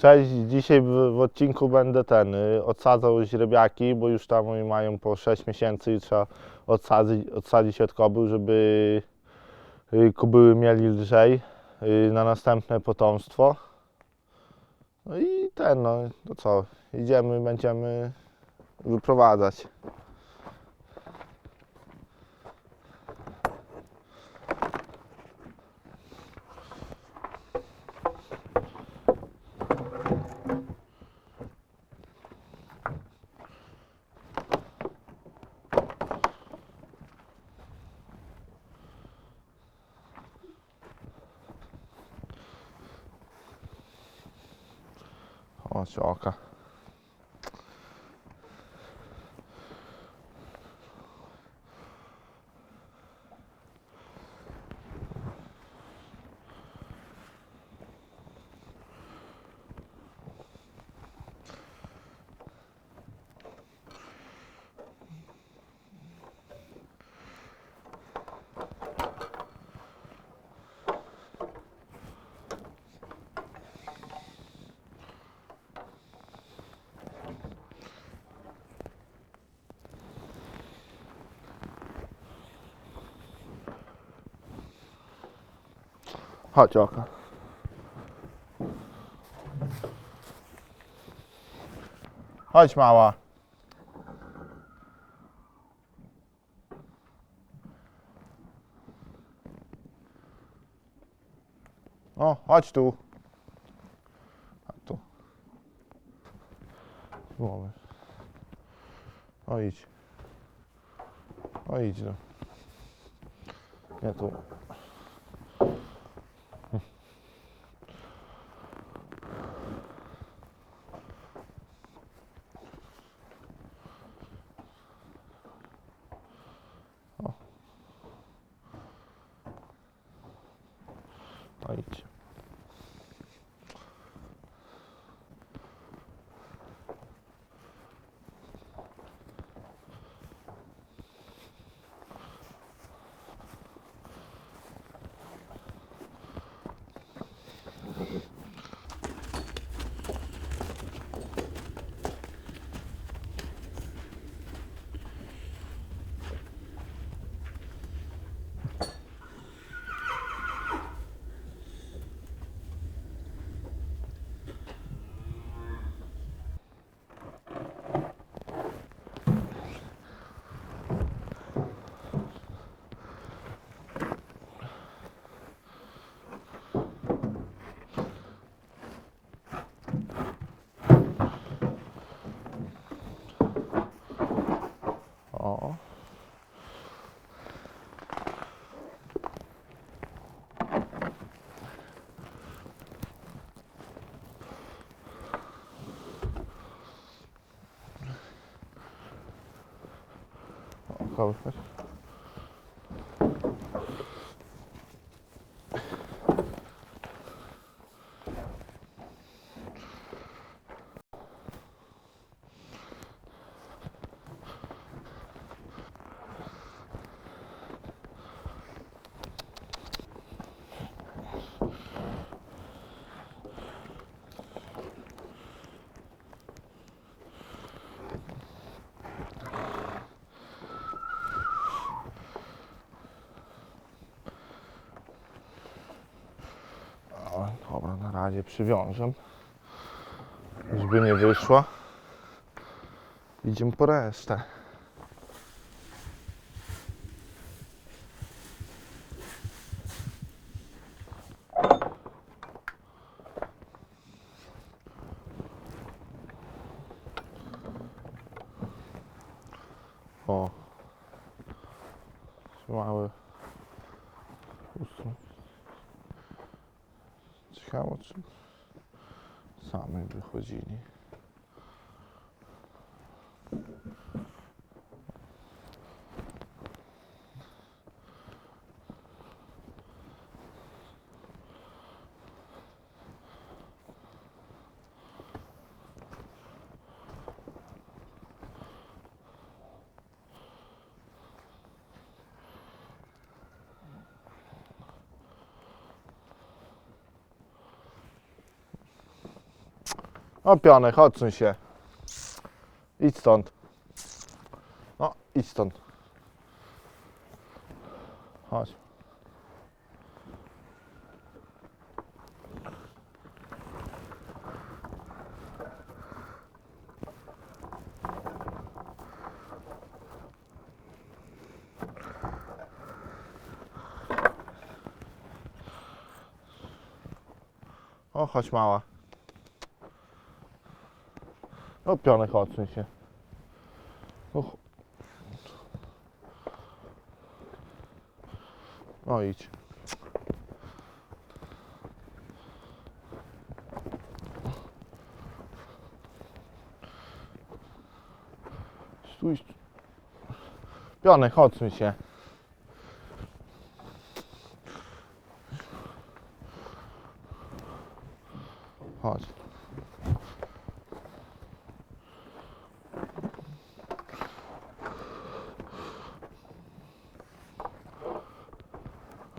Cześć, dzisiaj w, w odcinku będę ten, y, odsadzał źrebiaki, bo już tam mają po 6 miesięcy i trzeba odsadzić, odsadzić od kobył, żeby y, kobyły mieli lżej y, na następne potomstwo. No i ten, no to co, idziemy, będziemy wyprowadzać. Chodź Chodź oka. Chodź mała. O, chodź tu. A tu. Tu mamy. O idź. O idź no. Nie tu. No O, kołysek. O, dobra, na razie przywiążę. Żeby nie wyszła. Idziemy po resztę. O pionek, odsuń się. Idź stąd. No, idź stąd. Chodź. O, chodź mała. O, pionek, odsuń się. O, ch- o idź. Stój. Pionek, odsuń się. Chodź.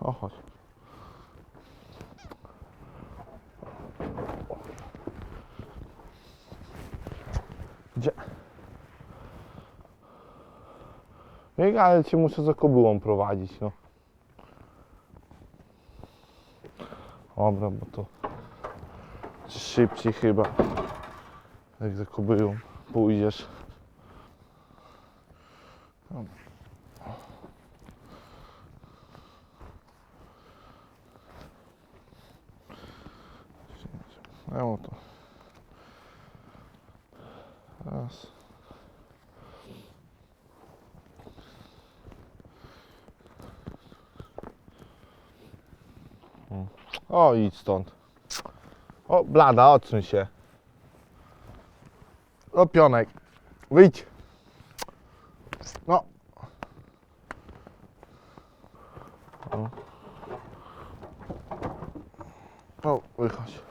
O, chodź. Gdzie? Bieg, ale cię muszę za kobyłą prowadzić, no. Dobra, bo to szybciej chyba. Jak za kobyłą pójdziesz. Dobra. No to. Raz. O. Idź stąd. O, blada, odsuń się. O, pionek. Wyjdź. No. O. O, wychodź.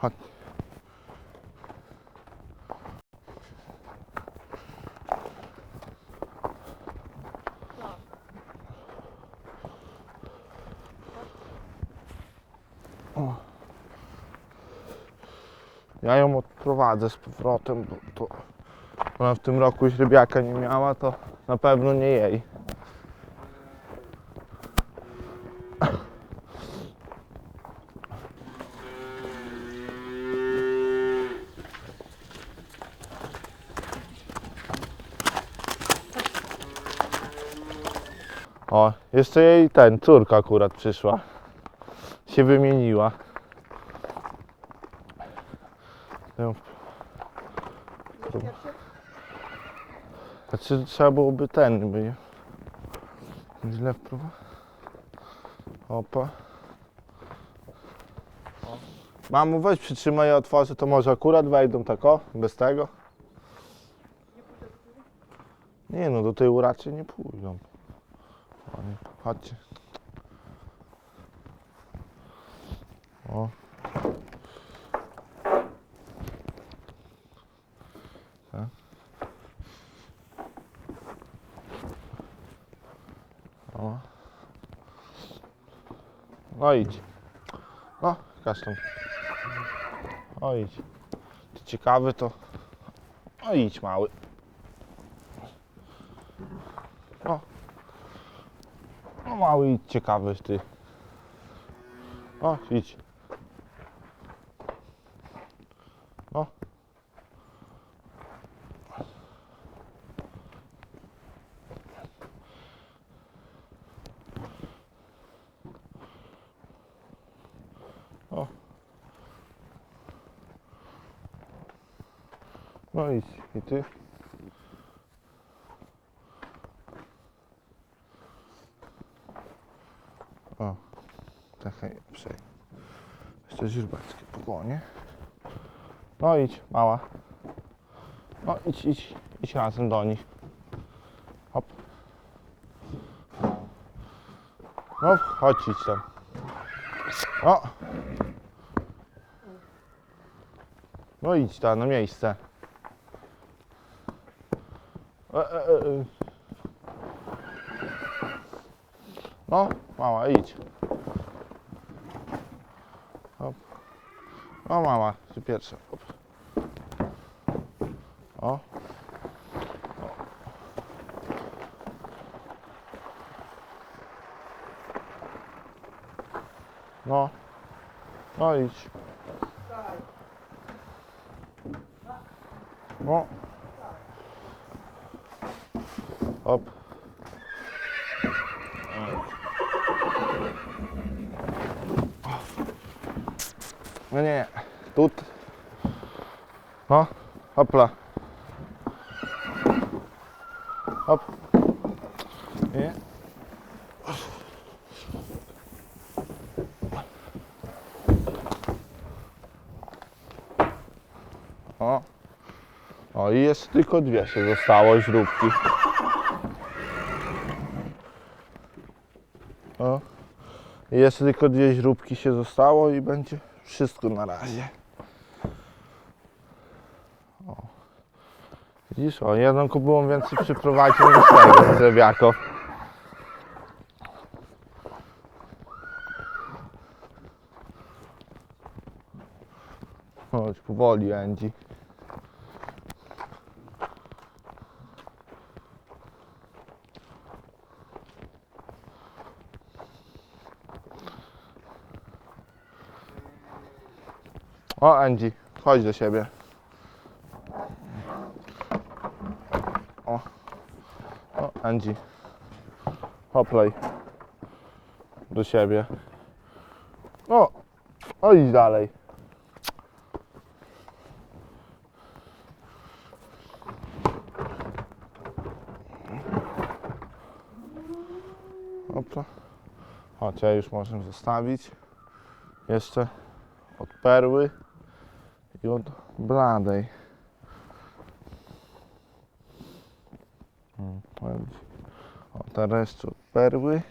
Chodź. Ja ją odprowadzę z powrotem, bo to ona w tym roku źrebiaka nie miała, to na pewno nie jej. Jeszcze jej ten, córka akurat przyszła. Się wymieniła. Znaczy trzeba byłoby ten, by źle wprowadzić. Opa. Mamo, weź przytrzymaj, ja otworzę, to może akurat wejdą tak o, bez tego. Nie no, do tyłu raczej nie pójdą. Chodźcie. O. Tak. O. No idź. No, kasztan. O idź. Ty ciekawy to. O idź mały. O. No mały i ciekawy ty. O, idź. O. O. No idź. I ty? O, czekaj, przej. Jeszcze źróbackie pogłonie. No idź, mała. No idź, idź, idź razem do nich. Hop. No, chodź idź tam. O. No idź ta na miejsce. E, e, e, e. No, mała, idź. Hop. No mama, ty pierwsza. Hop. O. No. No idź. No. Hop. No nie, nie. Tu. No. Hopla. Hop. Nie. O. O i jeszcze tylko dwie się zostało śrubki. O. I jeszcze tylko dwie śrubki się zostało i będzie wszystko na razie. O. Widzisz, o jedną kobyłą więcej przyprowadził niż tego zrebiako. Chodź, powoli, Andy. O, Andy, chodź do siebie. O, o, Andy. Hoplej. Do siebie. O, o idź dalej. Opla. Chodź, ja już możemy zostawić. Jeszcze od perły i od bladej. Mm. O, teraz od perły.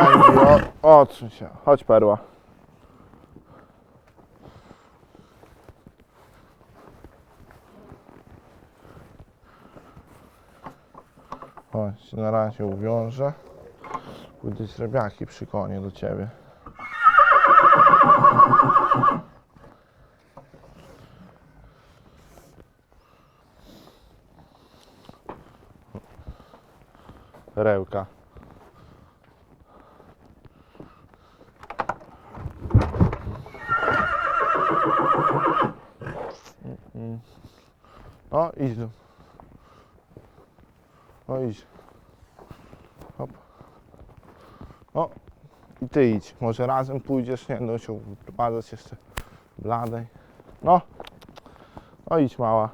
Andy, o, odsuń się. Chodź perła. Chodź, na razie uwiążę. Pójdę srebiaki przy konie do ciebie. Perełka. O, idź tu. O, idź. Hop. O, i ty idź. Może razem pójdziesz, nie no się wyprowadzać jeszcze bladej. No. O, idź mała.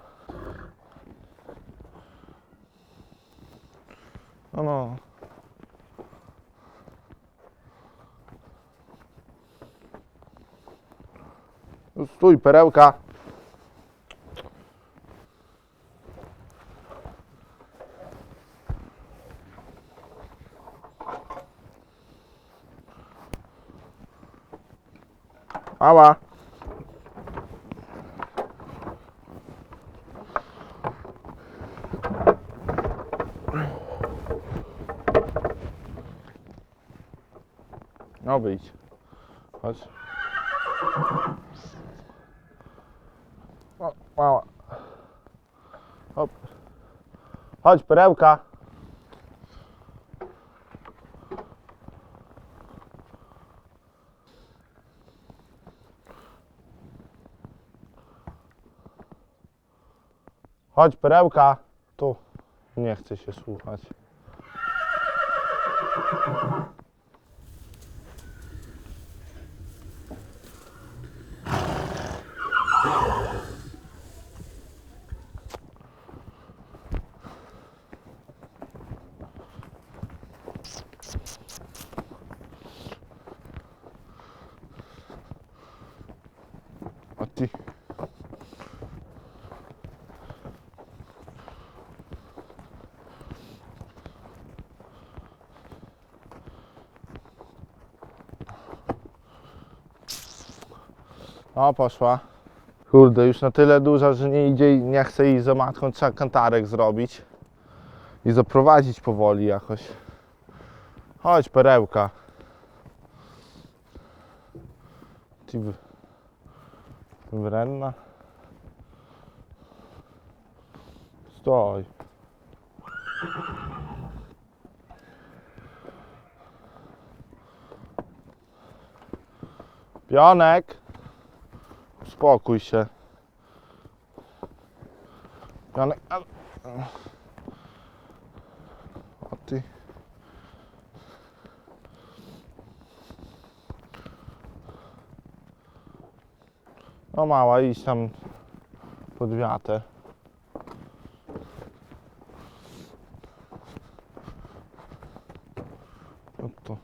No, no. No, Stój, perełka. Mała. No wyjdź. Chodź. O, mała. Hop. Chodź, perełka. Chodź, perełka. Tu. Nie chce się słuchać. O, poszła. Kurde, już na tyle duża, że nie idzie i nie chce iść za matką, trzeba kantarek zrobić. I zaprowadzić powoli jakoś. Chodź, perełka. Ty wrenna. Stoj. Pionek. Uspokój się. Janek, ale... Ty. No mała, idź tam pod wiatę. No to.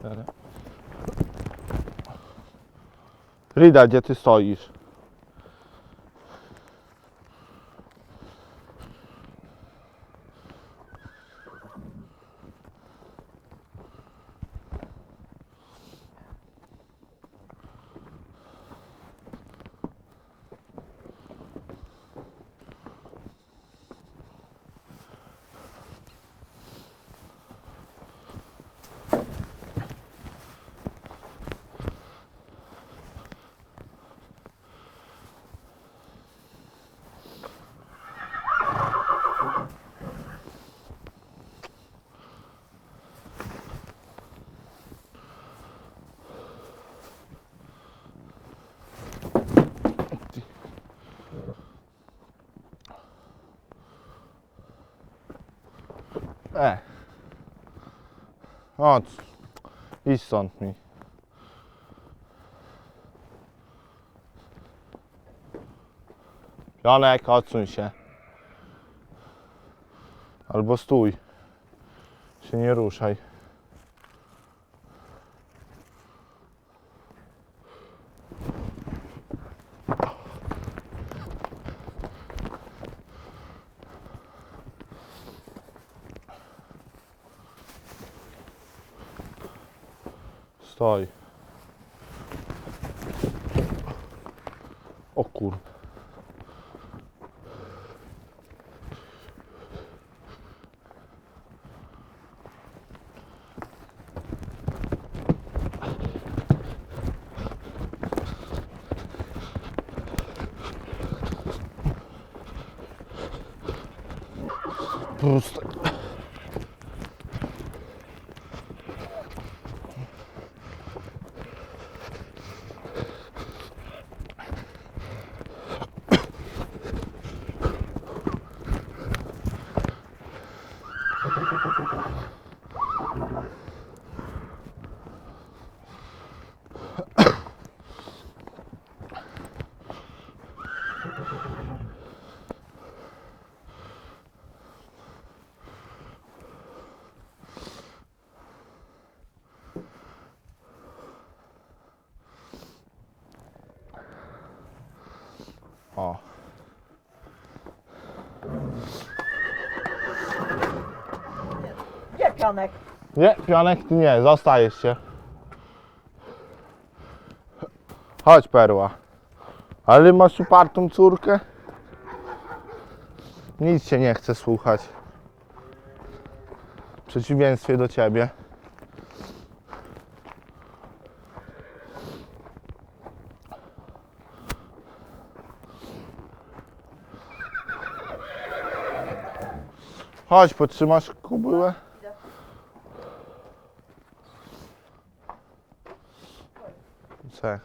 Dobra. Rida, gdzie ty stoisz? E. Chodź. Idź stąd mi. Janek, odsuń się. Albo stój. Się nie ruszaj. Stoj. O kur... Puste. O. Gdzie pionek? Nie, Pionek, ty nie, zostajesz się. Chodź, perła. Ale masz upartą córkę? Nic się nie chce słuchać. W przeciwieństwie do ciebie. Chodź, potrzymasz kubyłę? Czekaj.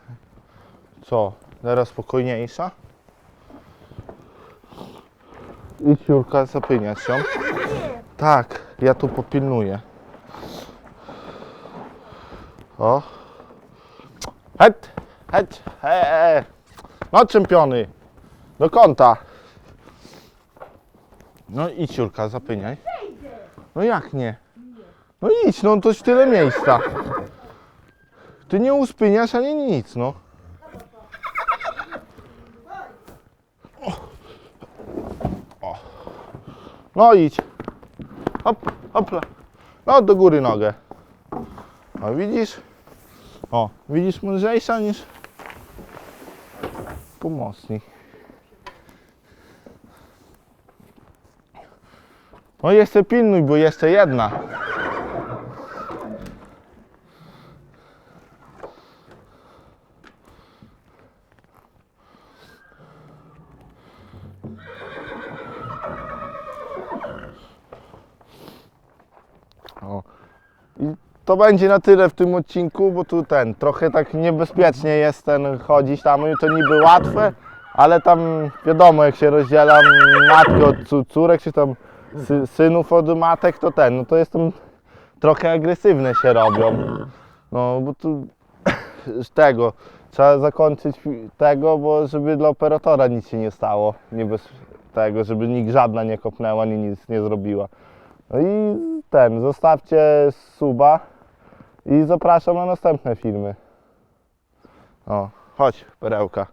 Co? Teraz spokojniejsza? Idź Jurka, zapyniać się. Tak, ja tu popilnuję. O. Chodź, chodź, he, he. No czempiony. Do kąta. No idź Jurka, zapyniaj. No jak nie? No idź, no to już tyle miejsca. Ty nie uspyniasz ani nic, no. No idź. Hop, hopla. No do góry nogę. O widzisz? O, widzisz mądrzejsza niż pomocnik. No jeszcze pilnuj, bo jeszcze jedna. I to będzie na tyle w tym odcinku, bo tu ten, trochę tak niebezpiecznie jest ten chodzić tam, i to niby łatwe, ale tam wiadomo, jak się rozdziela matkę od có- córek, czy tam sy, synów od matek, to ten, no to jest tam trochę agresywne się robią. No, bo tu z tego, trzeba zakończyć tego, bo żeby dla operatora nic się nie stało, nie bez tego, żeby nikt żadna nie kopnęła, ani nic nie zrobiła. No i ten, zostawcie suba i zapraszam na następne filmy. O, chodź, perełka.